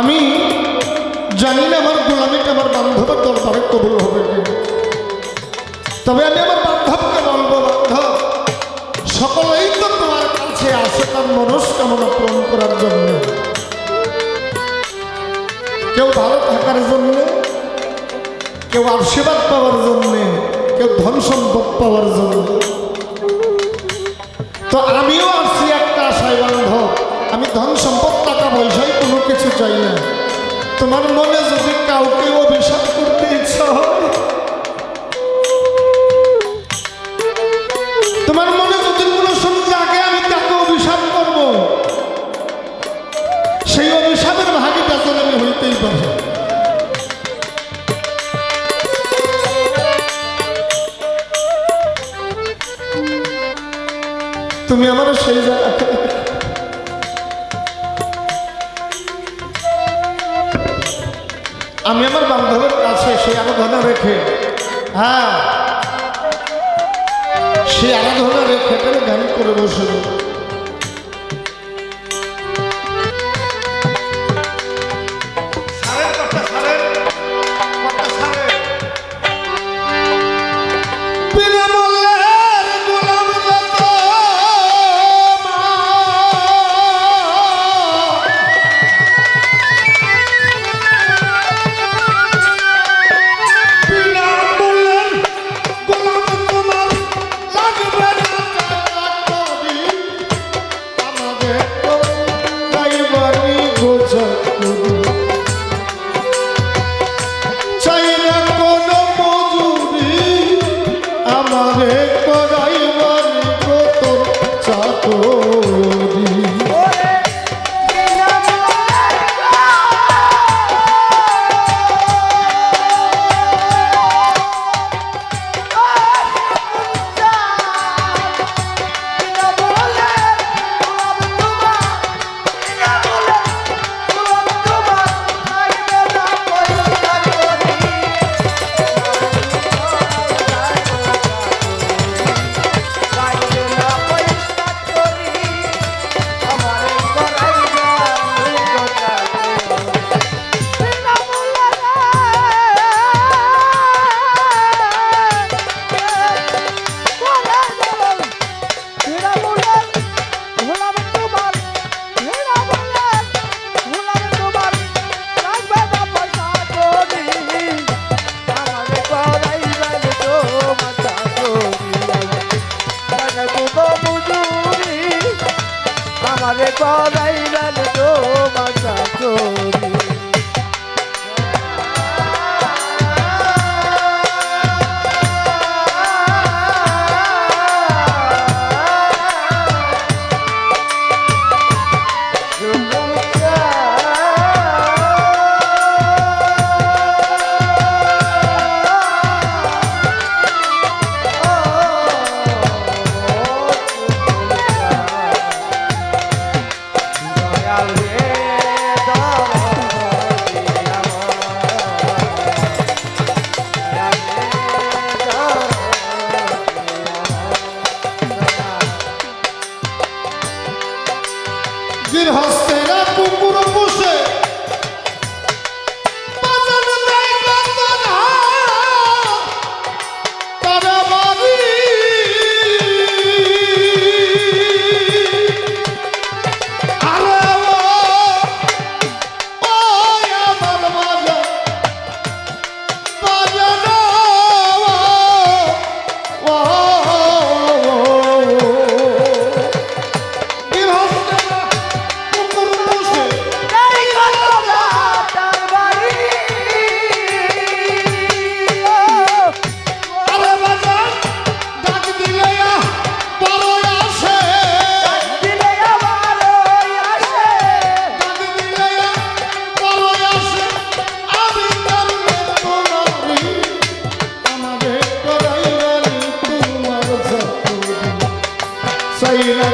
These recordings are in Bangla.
আমি জানি না আমার গোলামিটা আমার বান্ধবের দরবারে কবুল হবে তবে আমি আমার বান্ধবকে বলব, বান্ধব, সকলেই তো তোমার কাছে আসে তার মনস্কামনা পূরণ করার জন্য। কেউ ভালো থাকার জন্য, কেউ আশীর্বাদ পাওয়ার জন্য, কেউ ধন সম্পদ পাওয়ার জন্য। চাই না। তোমার মনে যদি কাউকে অভিশাপ করতে ইচ্ছা হয়, তোমার মনে যদি কোনো সময় জাগে, আমি তাকে অভিশাপ করব। সেই অভিশাপের ভাগিটা আমি হইতেই পারি। তুমি আমার সেই জায়গাতে আমি আমার বান্ধবের কাছে সেই আরাধনা রেখে হ্যাঁ সেই আরাধনা রেখে গান করে বসে আমারে আমারে গৃহস্থেরা কুকুর পোষে। সাইনা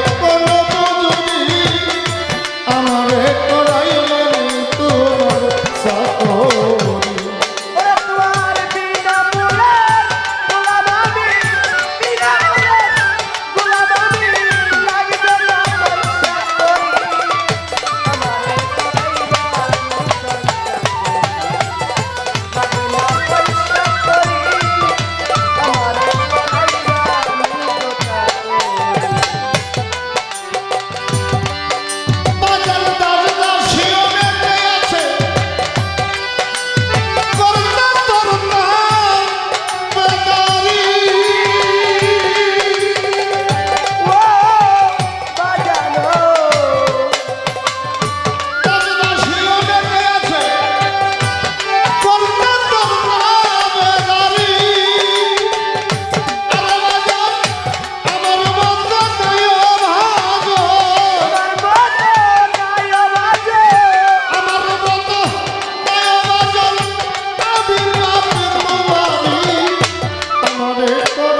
করে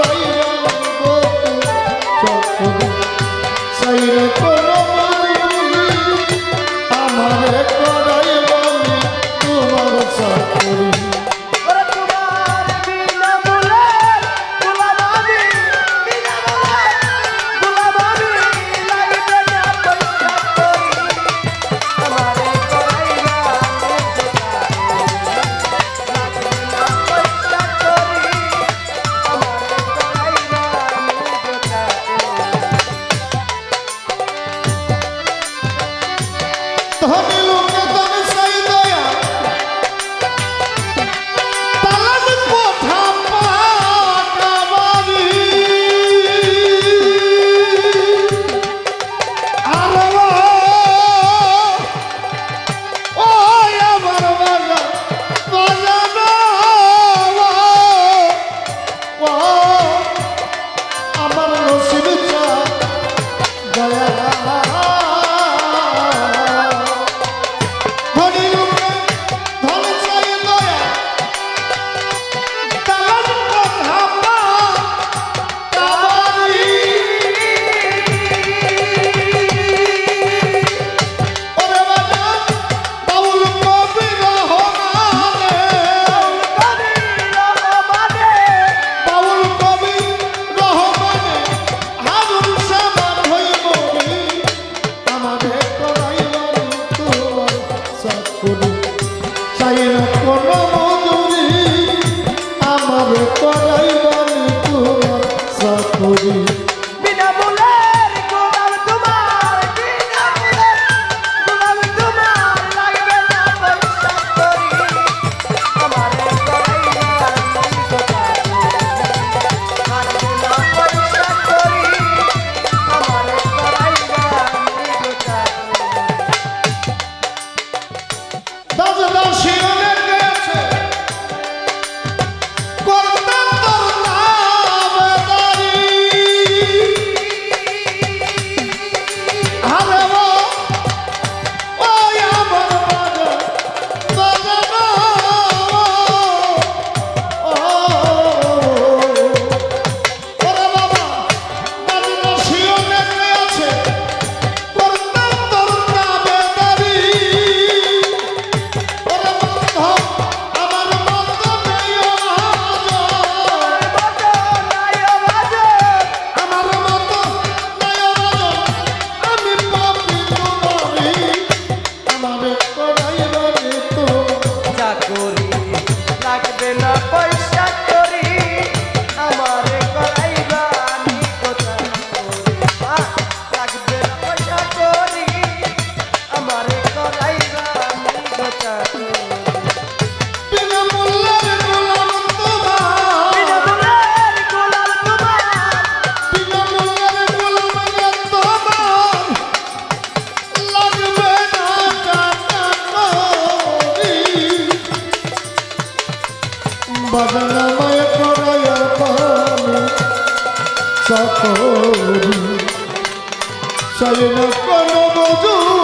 ধনী よろ。বাজানা মায় করাইয়া পানি চাকরি চাই না কোনো মজুরি